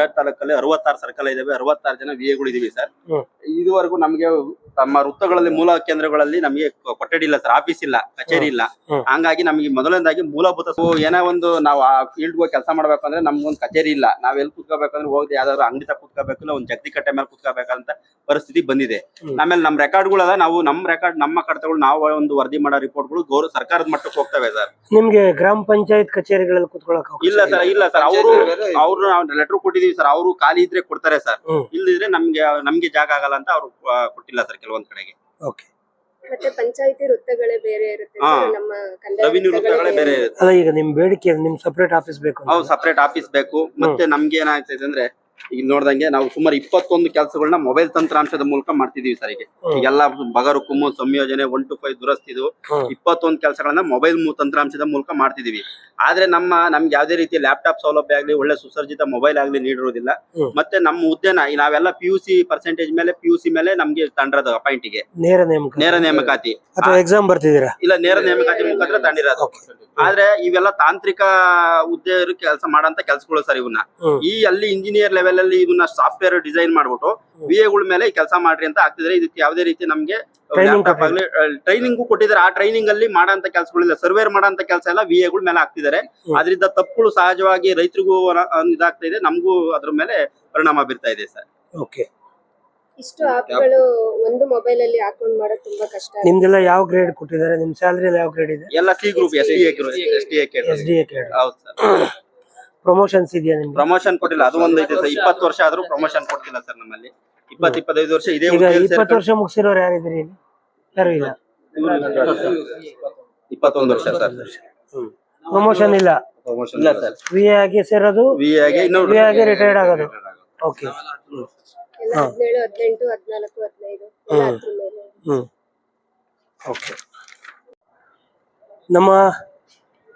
ಸಿರಾಜ್ ತಾಲೂಕಲ್ಲಿ ಅರವತ್ತಾರು ಸರ್ಕಲ್ ಇದಾವೆ. ಅರವತ್ತಾರು ಜನ ವಿಎಗಳು ಇದೀವಿ ಸರ್. ಇದುವರೆಗೂ ನಮಗೆ ತಮ್ಮ ವೃತ್ತಗಳಲ್ಲಿ ಮೂಲ ಕೇಂದ್ರಗಳಲ್ಲಿ ನಮಗೆ ಕೊಠಡಿ ಇಲ್ಲ ಸರ್. ಆಫೀಸ್ ಇಲ್ಲ ಕಚೇರಿ ಇಲ್ಲ. ಹಂಗಾಗಿ ನಮಗೆ ಮೊದಲನೇದಾಗಿ ಮೂಲಭೂತ ಏನೋ ಒಂದು ನಾವು ಆ ಫೀಲ್ಡ್ ಹೋಗಿ ಕೆಲಸ ಮಾಡ್ಬೇಕು ಅಂದ್ರೆ ನಮ್ಗೊಂದು ಕಚೇರಿ ಇಲ್ಲ. ನಾವ್ ಎಲ್ಲಿ ಕುತ್ಕೋಬೇಕಂದ್ರೆ ಹೋಗಿ ಯಾವ್ದಾದ್ರು ಅಂಗಡಿ ತಗ ಕುತ್ಕೋಬೇಕು ಇಲ್ಲ ಒಂದ್ ಜಗದಿ ಕಟ್ಟೆ ಮೇಲೆ ಕುತ್ಕೋಬೇಕಂತ ಪರಿಸ್ಥಿತಿ ಬಂದಿದೆ. ಆಮೇಲೆ ನಮ್ಮ ರೆಕಾರ್ಡ್ಗಳದ ನಾವು ನಮ್ಮ ರೆಕಾರ್ಡ್ ನಮ್ಮ ಕಡತಗಳು ನಾವು ಒಂದು ವರದಿ ಮಾಡೋ ರಿಪೋರ್ಟ್ಗಳು ಗೌರವ ಸರ್ಕಾರದ ಮಟ್ಟಕ್ಕೆ ಹೋಗ್ತವೆ ಸರ್. ನಿಮ್ಗೆ ಗ್ರಾಮ ಪಂಚಾಯತ್ ಕಚೇರಿಗಳಲ್ಲಿ ಕುತ್ಕೊಳಕ್ ಅವಕಾಶ ಇಲ್ಲ ಸರ್ ಇಲ್ಲ ಸರ್. ಅವರು ಅವ್ರು ನಾವು ಲೆಟರ್ ಕೊಟ್ಟಿದೀವಿ ಸರ್ ಅವರು ಖಾಲಿ ಇದ್ರೆ ಕೊಡ್ತಾರೆ ಸರ್ ಹ್ಮ್. ಇಲ್ಲದಿದ್ರೆ ನಮ್ಗೆ ನಮ್ಗೆ ಜಾಗ ಆಗಲ್ಲ ಅಂತ ಅವ್ರು ಆ, ಕೊಟ್ಟಿಲ್ಲ ಸರ್ ಕೆಲವೊಂದ್ ಕಡೆಗೆ ಓಕೆ ಮತ್ತೆ ಪಂಚಾಯತಿ ವೃತ್ತಗಳೇ ಬೇರೆ ಇರುತ್ತೆ ಹಾ. ಸರ್, ನಮ್ಮ ಕಂದಾಯ ರೆವಿನ್ಯೂ ವೃತ್ತಗಳೇ ಬೇರೆ ಬೇರೆ. ಇರುತ್ತೆ ಅಲ್ಲ ಈಗ ನಿಮ್ ಬೇಡಿಕೆ ನಿಮ್ ಸಪರೇಟ್ ಆಫೀಸ್ ಬೇಕು ಅಂತ. ಹೌದು ಸಪರೇಟ್ ಆಫೀಸ್ ಬೇಕು ಮತ್ತೆ ನಮ್ಗೆ ಏನಾಗ್ತದೆ ಅಂದ್ರೆ ಈಗ ನೋಡ್ದಂಗೆ ನಾವು ಸುಮಾರು ಇಪ್ಪತ್ತೊಂದು ಕೆಲಸಗಳನ್ನ ಮೊಬೈಲ್ ತಂತ್ರಾಂಶದ ಮೂಲಕ ಮಾಡ್ತಿದೀವಿ ಸರ್ ಈಗ. ಎಲ್ಲಾ ಈಗೆಲ್ಲ ಬಗರು ಕುಮ್ಮು ಸಂಯೋಜನೆ ಒನ್ ಟು ಫೈವ್ ದುರಸ್ತಿದು. ಇಪ್ಪತ್ತೊಂದು ಕೆಲಸಗಳನ್ನ ಮೊಬೈಲ್ ತಂತ್ರಾಂಶದ ಮೂಲಕ ಮಾಡ್ತಿದೀವಿ. ಆದ್ರೆ ನಮ್ಮ ನಮ್ಗೆ ಯಾವ್ದೇ ರೀತಿ ಲ್ಯಾಪ್ಟಾಪ್ ಸೌಲಭ್ಯ ಆಗ್ಲಿ ಒಳ್ಳೆ ಸುಸರ್ಜಿತ ಮೊಬೈಲ್ ಆಗ್ಲಿ ನೀಡಿರೋದಿಲ್ಲ. ಮತ್ತೆ ನಮ್ಮ ಹುದ್ದೆನ ನಾವೆಲ್ಲ ಪಿ ಯು ಸಿ ಪರ್ಸೆಂಟೇಜ್ ಮೇಲೆ ಪಿ ಯು ಸಿ ಮೇಲೆ ನಮ್ಗೆ ತಂಡಿರೋದು ಅಪಾಯಿಂಟಿಗೆ ನೇರ ನೇಮಕ ನೇರ ನೇಮಕಾತಿ. ಎಕ್ಸಾಮ್ ಬರ್ತಿದ್ದೀರಾ? ಇಲ್ಲ ನೇರ ನೇಮಕಾತಿ ಮುಖಾಂತರ ತಂಡಿರೋದು ಆದ್ರೆ ಇವೆಲ್ಲ ತಾಂತ್ರಿಕ ಹುದ್ದೆ ಕೆಲಸ ಮಾಡಂತ ಕೆಲಸಗಳು ಸರ್ ಇವನ್ನ ಈ ಅಲ್ಲಿ ಇಂಜಿನಿಯರ್ ಲೆವೆಲ್ ಅಲ್ಲಿ ಇದನ್ನ ಸಾಫ್ಟ್ವೇರ್ ಡಿಸೈನ್ ಮಾಡ್ಬಿಟ್ಟು ವಿ ಎಗಳ ಮೇಲೆ ಕೆಲಸ ಮಾಡ್ರಿ ಅಂತ ಆಗ್ತಿದ್ರೆ ಇದಕ್ಕೆ ಯಾವುದೇ ರೀತಿ ನಮ್ಗೆ ಟ್ರೈನಿಂಗು ಕೊಟ್ಟಿದ್ದಾರೆ. ಆ ಟ್ರೈನಿಂಗ್ ಅಲ್ಲಿ ಮಾಡಂತ ಕೆಲಸಗಳಿಲ್ಲ. ಸರ್ವೇರ್ ಮಾಡಂತ ಕೆಲಸ ಎಲ್ಲ ವಿ ಎಗಳ ಮೇಲೆ ಆಗ್ತಿದ್ದಾರೆ. ಅದರಿಂದ ತಪ್ಪುಗಳು ಸಹಜವಾಗಿ ರೈತರಿಗೂ ಇದಾಗ್ತಾ ಇದೆ. ನಮಗೂ ಅದ್ರ ಮೇಲೆ ಪರಿಣಾಮ ಬೀರ್ತಾ ಇದೆ ಸರ್. ಓಕೆ ಇಷ್ಟು ಆಪ್ಗಳು ಒಂದು ಮೊಬೈಲ್ ಅಲ್ಲಿ ಹಾಕೊಂಡ್ ಮಾಡೋದು ತುಂಬಾ ಕಷ್ಟ. ನಿಮ್ದೆಲ್ಲ ಯಾವ ಗ್ರೇಡ್ ಕೊಟ್ಟಿದ್ದಾರೆ? ನಿಮ್ ಸ್ಯಾಲರಿ ಎಲ್ಲ ಯಾವ ಗ್ರೇಡ್ ಇದೆ? ಎಲ್ಲ C group S D A S D A ಹೌದು ಸರ್. ಪ್ರಮೋಷನ್ಸ್ ಇದೆಯಾ ನಿಮ್ಗೆ? ಪ್ರಮೋಷನ್ ಕೊಟ್ಟಿಲ್ಲ ಅದು ಒಂದು ಐತೆ ಸರ್. ಇಪ್ಪತ್ತು ವರ್ಷ ಆದ್ರೂ ಪ್ರಮೋಷನ್ ಕೊಟ್ಟಿಲ್ಲ ಸರ್ ನಮ್ಮಲ್ಲಿ. ಇಪ್ಪತ್ ಇಪ್ಪತ್ತೈದು ವರ್ಷ ಇದೇ ಈಗ ಹುದ್ದೆಯಲ್ಲಿ ಇಪ್ಪತ್ತು ಸೇರ್ಕೊಂಡು- ವರ್ಷ ಮುಗಿಸಿರೋರು ಯಾರಿದ್ರಿ ಇಲ್ಲಿ? ಯಾರು ಇಲ್ಲ? ಇಪ್ಪತ್ತೊಂದು ವರ್ಷ ಸರ್. ಪ್ರಮೋಷನ್ ಇಲ್ಲ. ಇಲ್ಲ ಸರ್. ವಿ ಆಗಿ ಸೇರೋದು? ವಿ ಆಗಿ ಇನ್ನೂ ವಿ ಆಗಿ ರಿಟೈರ್ಡ್ ಆಗೋದು? ಓಕೆ ಎಲ್ಲ ಹದಿನೇಳು ಹದಿನೆಂಟು ಹದಿನಾಲ್ಕು ಹದಿನೈದು. ಎಲ್ಲ ಅದ್ರ ಮೇಲೆ. ಹ್ಮ್. ಓಕೆ ನಮ್ಮ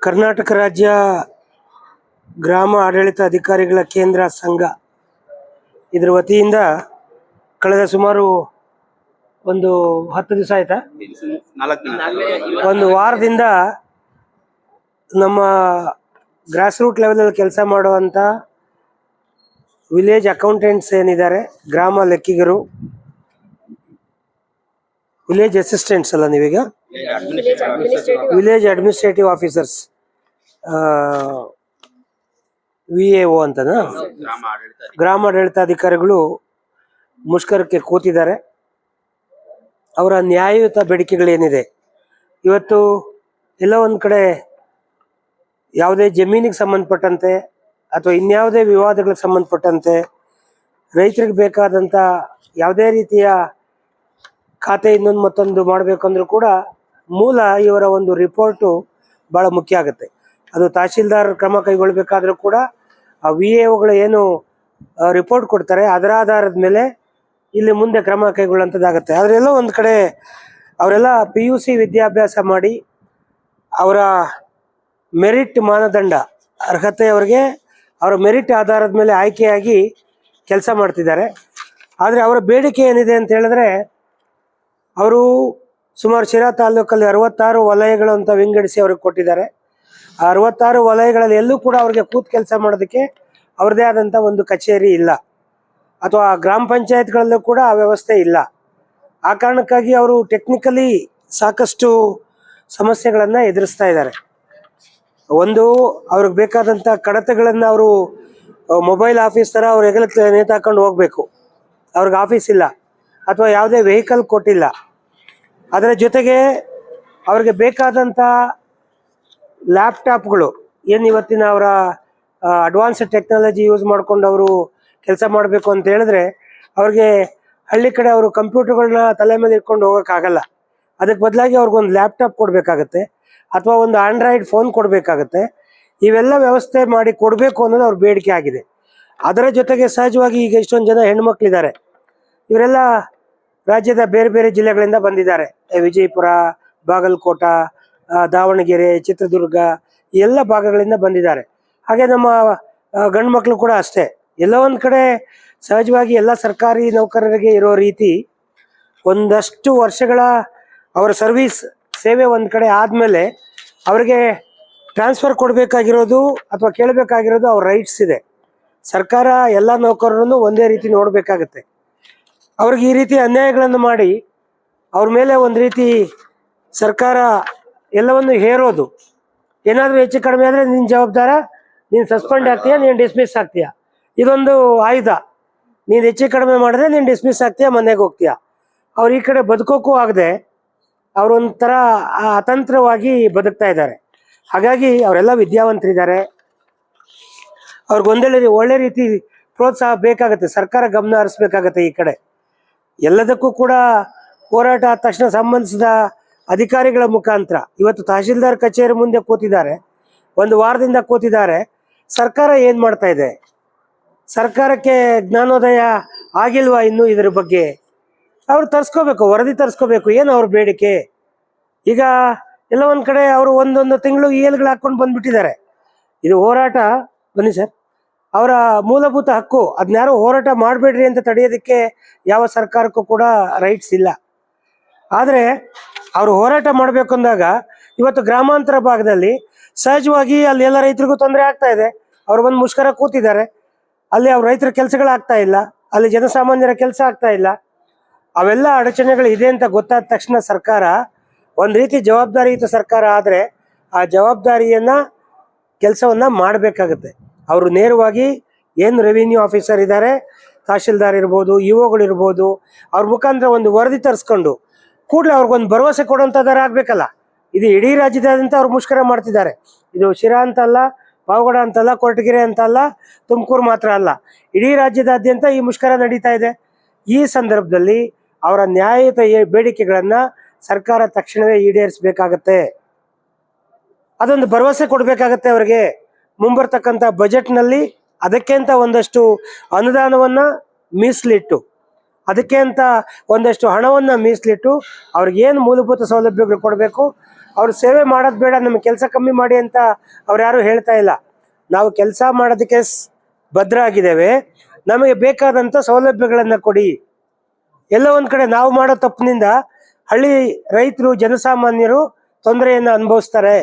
ಕರ್ನಾಟಕ ರಾಜ್ಯ ಗ್ರಾಮ ಆಡಳಿತ ಅಧಿಕಾರಿಗಳ ಕೇಂದ್ರ ಸಂಘ. ಇದ್ರ ವತಿಯಿಂದ ಕಳೆದ ಸುಮಾರು ಒಂದು ಹತ್ತು ದಿವಸ ಆಯ್ತಾ? ಒಂದು ವಾರದಿಂದ ನಮ್ಮ ಗ್ರಾಸ್ ರೂಟ್ ಲೆವೆಲಲ್ಲಿ ಕೆಲಸ ಮಾಡುವಂಥ ವಿಲೇಜ್ ಅಕೌಂಟೆಂಟ್ಸ್ ಏನಿದ್ದಾರೆ ಗ್ರಾಮ ಲೆಕ್ಕಿಗರು ವಿಲೇಜ್ ಅಸಿಸ್ಟೆಂಟ್ಸ್ ಅಲ್ಲ ನೀವೀಗ? Village administrative officers V A O ಅಂತನಾ? ಗ್ರಾಮ ಆಡಳಿತ ಅಧಿಕಾರಿ. ಗ್ರಾಮಾಡಳಿತಾಧಿಕಾರಿಗಳು ಮುಷ್ಕರಕ್ಕೆ ಕೂತಿದ್ದಾರೆ. ಅವರ ನ್ಯಾಯಯುತ ಬೇಡಿಕೆಗಳೇನಿದೆ? ಇವತ್ತು ಎಲ್ಲ ಒಂದು ಕಡೆ ಯಾವುದೇ ಜಮೀನಿಗೆ ಸಂಬಂಧಪಟ್ಟಂತೆ ಅಥವಾ ಇನ್ಯಾವುದೇ ವಿವಾದಗಳಿಗೆ ಸಂಬಂಧಪಟ್ಟಂತೆ ರೈತರಿಗೆ ಬೇಕಾದಂಥ ಯಾವುದೇ ರೀತಿಯ ಖಾತೆ ಇನ್ನೊಂದು ಮತ್ತೊಂದು ಮಾಡಬೇಕಂದ್ರೂ ಕೂಡ ಮೂಲ ಇವರ ಒಂದು ರಿಪೋರ್ಟು ಭಾಳ ಮುಖ್ಯ ಆಗುತ್ತೆ. ಅದು ತಹಶೀಲ್ದಾರ್ ಕ್ರಮ ಕೈಗೊಳ್ಳಬೇಕಾದ್ರೂ ಕೂಡ ಆ ವಿ ಎಗಳು ಏನು ರಿಪೋರ್ಟ್ ಕೊಡ್ತಾರೆ, ಅದರ ಆಧಾರದ ಮೇಲೆ ಇಲ್ಲಿ ಮುಂದೆ ಕ್ರಮ ಕೈಗೊಳ್ಳುವಂಥದ್ದಾಗುತ್ತೆ. ಆದರೆ ಎಲ್ಲೋ ಒಂದು ಕಡೆ ಅವರೆಲ್ಲ ಪಿ ಯು ಸಿ ವಿದ್ಯಾಭ್ಯಾಸ ಮಾಡಿ ಅವರ ಮೆರಿಟ್ ಮಾನದಂಡ, ಅರ್ಹತೆ ಅವರಿಗೆ ಅವರ ಮೆರಿಟ್ ಆಧಾರದ ಮೇಲೆ ಆಯ್ಕೆಯಾಗಿ ಕೆಲಸ ಮಾಡ್ತಿದ್ದಾರೆ. ಆದರೆ ಅವರ ಬೇಡಿಕೆ ಏನಿದೆ ಅಂತ ಹೇಳಿದ್ರೆ ಅವರು ಸುಮಾರು ಶಿರಾ ತಾಲೂಕಲ್ಲಿ ಅರವತ್ತಾರು ವಲಯಗಳು ಅಂತ ವಿಂಗಡಿಸಿ ಅವ್ರಿಗೆ ಕೊಟ್ಟಿದ್ದಾರೆ. ಅರವತ್ತಾರು ವಲಯಗಳಲ್ಲಿ ಎಲ್ಲೂ ಕೂಡ ಅವ್ರಿಗೆ ಕೂತ್ ಕೆಲಸ ಮಾಡೋದಕ್ಕೆ ಅವ್ರದೇ ಆದಂಥ ಒಂದು ಕಚೇರಿ ಇಲ್ಲ. ಅಥವಾ ಗ್ರಾಮ ಪಂಚಾಯತ್ಗಳಲ್ಲೂ ಕೂಡ ಆ ವ್ಯವಸ್ಥೆ ಇಲ್ಲ. ಆ ಕಾರಣಕ್ಕಾಗಿ ಅವರು ಟೆಕ್ನಿಕಲಿ ಸಾಕಷ್ಟು ಸಮಸ್ಯೆಗಳನ್ನು ಎದುರಿಸ್ತಾ ಇದ್ದಾರೆ. ಒಂದು, ಅವ್ರಿಗೆ ಬೇಕಾದಂಥ ಕಡತಗಳನ್ನು ಅವರು ಮೊಬೈಲ್ ಆಫೀಸ್ ಥರ ಅವ್ರು ಹೆಗಲ ನೇತಾಕೊಂಡು ಹೋಗಬೇಕು. ಅವ್ರಿಗೆ ಆಫೀಸ್ ಇಲ್ಲ. ಅಥವಾ ಯಾವುದೇ ವೆಹಿಕಲ್ ಕೊಟ್ಟಿಲ್ಲ. ಅದರ ಜೊತೆಗೆ ಅವ್ರಿಗೆ ಬೇಕಾದಂಥ ಲ್ಯಾಪ್ಟಾಪ್ಗಳು. ಏನು ಇವತ್ತಿನ ಅವರ ಅಡ್ವಾನ್ಸ್ ಟೆಕ್ನಾಲಜಿ ಯೂಸ್ ಮಾಡ್ಕೊಂಡು ಅವರು ಕೆಲಸ ಮಾಡಬೇಕು ಅಂತ ಹೇಳಿದ್ರೆ, ಅವ್ರಿಗೆ ಹಳ್ಳಿ ಕಡೆ ಅವರು ಕಂಪ್ಯೂಟರ್ಗಳನ್ನ ತಲೆ ಮೇಲೆ ಇಟ್ಕೊಂಡು ಹೋಗೋಕ್ಕಾಗಲ್ಲ. ಅದಕ್ಕೆ ಬದಲಾಗಿ ಅವ್ರಿಗೊಂದು ಲ್ಯಾಪ್ಟಾಪ್ ಕೊಡಬೇಕಾಗತ್ತೆ, ಅಥವಾ ಒಂದು ಆಂಡ್ರಾಯ್ಡ್ ಫೋನ್ ಕೊಡಬೇಕಾಗತ್ತೆ. ಇವೆಲ್ಲ ವ್ಯವಸ್ಥೆ ಮಾಡಿ ಕೊಡಬೇಕು ಅನ್ನೋದು ಅವ್ರ ಬೇಡಿಕೆ ಆಗಿದೆ. ಅದರ ಜೊತೆಗೆ ಸಹಜವಾಗಿ ಈಗ ಇಷ್ಟೊಂದು ಜನ ಹೆಣ್ಮಕ್ಳಿದ್ದಾರೆ. ಇವರೆಲ್ಲ ರಾಜ್ಯದ ಬೇರೆ ಬೇರೆ ಜಿಲ್ಲೆಗಳಿಂದ ಬಂದಿದ್ದಾರೆ. ವಿಜಯಪುರ, ಬಾಗಲಕೋಟ ದಾವಣಗೆರೆ, ಚಿತ್ರದುರ್ಗ ಎಲ್ಲ ಭಾಗಗಳಿಂದ ಬಂದಿದ್ದಾರೆ. ಹಾಗೆ ನಮ್ಮ ಗಂಡು ಮಕ್ಕಳು ಕೂಡ ಅಷ್ಟೇ. ಎಲ್ಲ ಒಂದು ಕಡೆ ಸಹಜವಾಗಿ ಎಲ್ಲ ಸರ್ಕಾರಿ ನೌಕರರಿಗೆ ಇರೋ ರೀತಿ ಒಂದಷ್ಟು ವರ್ಷಗಳ ಅವರ ಸರ್ವಿಸ್ ಸೇವೆ ಒಂದು ಕಡೆ ಆದಮೇಲೆ ಅವರಿಗೆ ಟ್ರಾನ್ಸ್ಫರ್ ಕೊಡಬೇಕಾಗಿರೋದು ಅಥವಾ ಕೇಳಬೇಕಾಗಿರೋದು ಅವ್ರ ರೈಟ್ಸ್ ಇದೆ. ಸರ್ಕಾರ ಎಲ್ಲ ನೌಕರರನ್ನು ಒಂದೇ ರೀತಿ ನೋಡಬೇಕಾಗತ್ತೆ. ಅವ್ರಿಗೆ ಈ ರೀತಿ ಅನ್ಯಾಯಗಳನ್ನು ಮಾಡಿ ಅವ್ರ ಮೇಲೆ ಒಂದು ರೀತಿ ಸರ್ಕಾರ ಎಲ್ಲವನ್ನು ಹೇರೋದು. ಏನಾದರೂ ಹೆಚ್ಚು ಕಡಿಮೆ ಆದರೆ ನಿನ್ನ ಜವಾಬ್ದಾರ, ನೀನು ಸಸ್ಪೆಂಡ್ ಆಗ್ತೀಯಾ, ನೀನು ಡಿಸ್ಮಿಸ್ ಆಗ್ತೀಯಾ? ಇದೊಂದು ಆಯುಧ. ನೀನು ಹೆಚ್ಚು ಕಡಿಮೆ ಮಾಡಿದ್ರೆ ನೀನು ಡಿಸ್ಮಿಸ್ ಆಗ್ತೀಯಾ, ಮನೆಗೆ ಹೋಗ್ತೀಯಾ? ಅವ್ರು ಈ ಕಡೆ ಬದುಕೋಕ್ಕೂ ಆಗದೆ ಅವರೊಂಥರ ಅತಂತ್ರವಾಗಿ ಬದುಕ್ತಾ ಇದ್ದಾರೆ. ಹಾಗಾಗಿ ಅವರೆಲ್ಲ ವಿದ್ಯಾವಂತರಿದ್ದಾರೆ. ಅವ್ರಿಗೆ ಒಂದೇ ಒಳ್ಳೆ ರೀತಿ ಪ್ರೋತ್ಸಾಹ ಬೇಕಾಗುತ್ತೆ, ಸರ್ಕಾರ ಗಮನ ಹರಿಸ್ಬೇಕಾಗತ್ತೆ ಈ ಕಡೆ. ಎಲ್ಲದಕ್ಕೂ ಕೂಡ ಹೋರಾಟ, ತಕ್ಷಣ ಸಂಬಂಧಿಸಿದ ಅಧಿಕಾರಿಗಳ ಮುಖಾಂತರ ಇವತ್ತು ತಹಶೀಲ್ದಾರ್ ಕಚೇರಿ ಮುಂದೆ ಕೂತಿದ್ದಾರೆ. ಒಂದು ವಾರದಿಂದ ಕೂತಿದ್ದಾರೆ. ಸರ್ಕಾರ ಏನು ಮಾಡ್ತಾ ಇದೆ? ಸರ್ಕಾರಕ್ಕೆ ಜ್ಞಾನೋದಯ ಆಗಿಲ್ವಾ ಇನ್ನು ಇದರ ಬಗ್ಗೆ? ಅವ್ರು ತರ್ಸ್ಕೋಬೇಕು, ವರದಿ ತರ್ಸ್ಕೋಬೇಕು. ಏನು ಅವ್ರ ಬೇಡಿಕೆ? ಈಗ ಎಲ್ಲ ಒಂದ್ ಕಡೆ ಅವರು ಒಂದೊಂದು ತಿಂಗಳು ಏಲ್ಗಳು ಹಾಕೊಂಡು ಬಂದ್ಬಿಟ್ಟಿದ್ದಾರೆ. ಇದು ಹೋರಾಟ, ಬನ್ನಿ ಸರ್. ಅವರ ಮೂಲಭೂತ ಹಕ್ಕು ಅದನ್ನಾರು ಹೋರಾಟ ಮಾಡಬೇಡ್ರಿ ಅಂತ ತಡೆಯೋದಕ್ಕೆ ಯಾವ ಸರ್ಕಾರಕ್ಕೂ ಕೂಡ ರೈಟ್ಸ್ ಇಲ್ಲ. ಆದರೆ ಅವರು ಹೋರಾಟ ಮಾಡಬೇಕು ಅಂದಾಗ ಇವತ್ತು ಗ್ರಾಮಾಂತರ ಭಾಗದಲ್ಲಿ ಸಹಜವಾಗಿ ಅಲ್ಲಿ ಎಲ್ಲ ರೈತರಿಗೂ ತೊಂದರೆ ಆಗ್ತಾ ಇದೆ. ಅವ್ರು ಬಂದು ಮುಷ್ಕರ ಕೂತಿದ್ದಾರೆ. ಅಲ್ಲಿ ಅವ್ರ ರೈತರ ಕೆಲಸಗಳಾಗ್ತಾ ಇಲ್ಲ. ಅಲ್ಲಿ ಜನಸಾಮಾನ್ಯರ ಕೆಲಸ ಆಗ್ತಾ ಇಲ್ಲ. ಅವೆಲ್ಲ ಅಡಚಣೆಗಳು ಇದೆ ಅಂತ ಗೊತ್ತಾದ ತಕ್ಷಣ ಸರ್ಕಾರ ಒಂದು ರೀತಿ ಜವಾಬ್ದಾರಿಯುತ ಸರ್ಕಾರ ಆದರೆ ಆ ಜವಾಬ್ದಾರಿಯನ್ನ ಕೆಲಸವನ್ನ ಮಾಡಬೇಕಾಗುತ್ತೆ. ಅವರು ನೇರವಾಗಿ ಏನು ರೆವಿನ್ಯೂ ಆಫೀಸರ್ ಇದ್ದಾರೆ, ತಹಶೀಲ್ದಾರ್ ಇರ್ಬೋದು ಇಒಗಳು ಇರ್ಬೋದು ಅವ್ರ ಮುಖಾಂತರ ಒಂದು ವರದಿ ತರಿಸ್ಕೊಂಡು ಕೂಡಲೇ ಅವ್ರಿಗೊಂದು ಭರವಸೆ ಕೊಡುವಂಥದ್ದಾರ ಆಗಬೇಕಲ್ಲ. ಇದು ಇಡೀ ರಾಜ್ಯದಾದ್ಯಂತ ಅವ್ರು ಮುಷ್ಕರ ಮಾಡ್ತಿದ್ದಾರೆ. ಇದು ಶಿರಾ ಅಂತಲ್ಲ ಪಾವಗಡ ಅಂತಲ್ಲ ಕೊರಟಗೆರೆ ಅಂತಲ್ಲ ತುಮಕೂರು ಮಾತ್ರ ಅಲ್ಲ. ಇಡೀ ರಾಜ್ಯದಾದ್ಯಂತ ಈ ಮುಷ್ಕರ ನಡೀತಾ ಇದೆ. ಈ ಸಂದರ್ಭದಲ್ಲಿ ಅವರ ನ್ಯಾಯಯುತ ಬೇಡಿಕೆಗಳನ್ನು ಸರ್ಕಾರ ತಕ್ಷಣವೇ ಈಡೇರಿಸಬೇಕಾಗತ್ತೆ. ಅದೊಂದು ಭರವಸೆ ಕೊಡಬೇಕಾಗತ್ತೆ ಅವರಿಗೆ. ಮುಂಬರ್ತಕ್ಕಂಥ ಬಜೆಟ್ನಲ್ಲಿ ಅದಕ್ಕೆ ಅಂತ ಒಂದಷ್ಟು ಅನುದಾನವನ್ನ ಮೀಸಲಿಟ್ಟು ಅದಕ್ಕೆ ಅಂತ ಒಂದಷ್ಟು ಹಣವನ್ನ ಮೀಸಲಿಟ್ಟು ಅವ್ರಿಗೆ ಏನು ಮೂಲಭೂತ ಸೌಲಭ್ಯಗಳು ಕೊಡಬೇಕು, ಅವ್ರು ಸೇವೆ ಮಾಡೋದು ಬೇಡ, ನಮಗೆ ಕೆಲಸ ಕಮ್ಮಿ ಮಾಡಿ ಅಂತ ಅವ್ರು ಯಾರು ಹೇಳ್ತಾ ಇಲ್ಲ. ನಾವು ಕೆಲಸ ಮಾಡೋದಕ್ಕೆ ಭದ್ರ ಆಗಿದ್ದೇವೆ ನಮಗೆ ಬೇಕಾದಂಥ ಸೌಲಭ್ಯಗಳನ್ನು ಕೊಡಿ. ಎಲ್ಲ ಒಂದು ಕಡೆ ನಾವು ಮಾಡೋ ತಪ್ಪಿನಿಂದ ಹಳ್ಳಿ ರೈತರು, ಜನಸಾಮಾನ್ಯರು ತೊಂದರೆಯನ್ನು ಅನುಭವಿಸ್ತಾರೆ.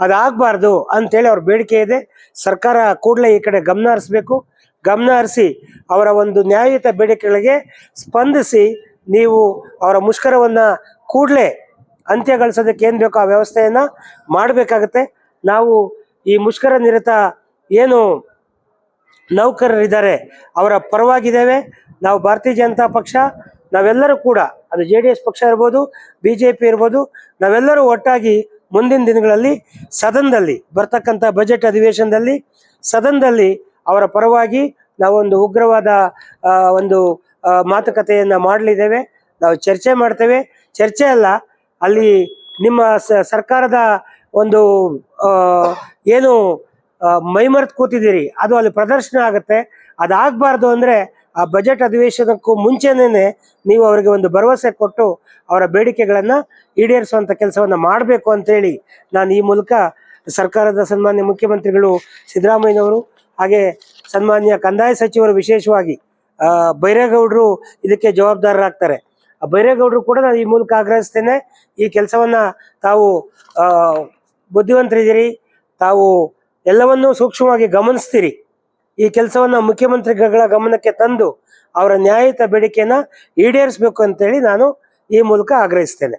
ಅದಾಗಬಾರ್ದು ಅಂತೇಳಿ ಅವ್ರ ಬೇಡಿಕೆ ಇದೆ. ಸರ್ಕಾರ ಕೂಡಲೇ ಈ ಕಡೆ ಗಮನ ಹರಿಸ್ಬೇಕು. ಗಮನ ಹರಿಸಿ ಅವರ ಒಂದು ನ್ಯಾಯಯುತ ಬೇಡಿಕೆಗಳಿಗೆ ಸ್ಪಂದಿಸಿ ನೀವು ಅವರ ಮುಷ್ಕರವನ್ನ ಕೂಡಲೇ ಅಂತ್ಯಗೊಳಿಸೋದಕ್ಕೆ ಏನು ಬೇಕೋ ಆ ವ್ಯವಸ್ಥೆಯನ್ನ ಮಾಡಬೇಕಾಗತ್ತೆ. ನಾವು ಈ ಮುಷ್ಕರ ನಿರತ ಏನು ನೌಕರರಿದ್ದಾರೆ ಅವರ ಪರವಾಗಿದ್ದೇವೆ. ನಾವು ಭಾರತೀಯ ಜನತಾ ಪಕ್ಷ, ನಾವೆಲ್ಲರೂ ಕೂಡ, ಅದು ಜೆ ಡಿ ಎಸ್ ಪಕ್ಷ ಇರ್ಬೋದು, ಬಿ ಜೆ ಪಿ ಇರ್ಬೋದು, ನಾವೆಲ್ಲರೂ ಒಟ್ಟಾಗಿ ಮುಂದಿನ ದಿನಗಳಲ್ಲಿ ಸದನದಲ್ಲಿ ಬರ್ತಕ್ಕಂಥ ಬಜೆಟ್ ಅಧಿವೇಶನದಲ್ಲಿ ಸದನದಲ್ಲಿ ಅವರ ಪರವಾಗಿ ನಾವೊಂದು ಉಗ್ರವಾದ ಒಂದು ಮಾತುಕತೆಯನ್ನು ಮಾಡಲಿದ್ದೇವೆ. ನಾವು ಚರ್ಚೆ ಮಾಡ್ತೇವೆ. ಚರ್ಚೆ ಅಲ್ಲ, ಅಲ್ಲಿ ನಿಮ್ಮ ಸರ್ಕಾರದ ಒಂದು ಏನು ಮೈಮರೆತು ಕೂತಿದ್ದೀರಿ, ಅದು ಅಲ್ಲಿ ಪ್ರದರ್ಶನ ಆಗುತ್ತೆ. ಅದಾಗಬಾರ್ದು ಅಂದರೆ ಆ ಬಜೆಟ್ ಅಧಿವೇಶನಕ್ಕೂ ಮುಂಚೆನೇ ನೀವು ಅವರಿಗೆ ಒಂದು ಭರವಸೆ ಕೊಟ್ಟು ಅವರ ಬೇಡಿಕೆಗಳನ್ನು ಈಡೇರಿಸುವಂಥ ಕೆಲಸವನ್ನು ಮಾಡಬೇಕು ಅಂತೇಳಿ ನಾನು ಈ ಮೂಲಕ ಸರ್ಕಾರದ ಸನ್ಮಾನ್ಯ ಮುಖ್ಯಮಂತ್ರಿಗಳು ಸಿದ್ದರಾಮಯ್ಯನವರು ಹಾಗೆ ಸನ್ಮಾನ್ಯ ಕಂದಾಯ ಸಚಿವರು ವಿಶೇಷವಾಗಿ ಬೈರೇಗೌಡರು ಇದಕ್ಕೆ ಜವಾಬ್ದಾರರಾಗ್ತಾರೆ. ಬೈರೇಗೌಡರು ಕೂಡ ನಾನು ಈ ಮೂಲಕ ಆಗ್ರಹಿಸ್ತೇನೆ. ಈ ಕೆಲಸವನ್ನ ತಾವು ಬುದ್ಧಿವಂತರಿದ್ದೀರಿ. ತಾವು ಎಲ್ಲವನ್ನೂ ಸೂಕ್ಷ್ಮವಾಗಿ ಗಮನಿಸ್ತೀರಿ. ಈ ಕೆಲಸವನ್ನ ಮುಖ್ಯಮಂತ್ರಿಗಳ ಗಮನಕ್ಕೆ ತಂದು ಅವರ ನ್ಯಾಯಯುತ ಬೇಡಿಕೆಯನ್ನ ಈಡೇರಿಸಬೇಕು ಅಂತೇಳಿ ನಾನು ಈ ಮೂಲಕ ಆಗ್ರಹಿಸ್ತೇನೆ.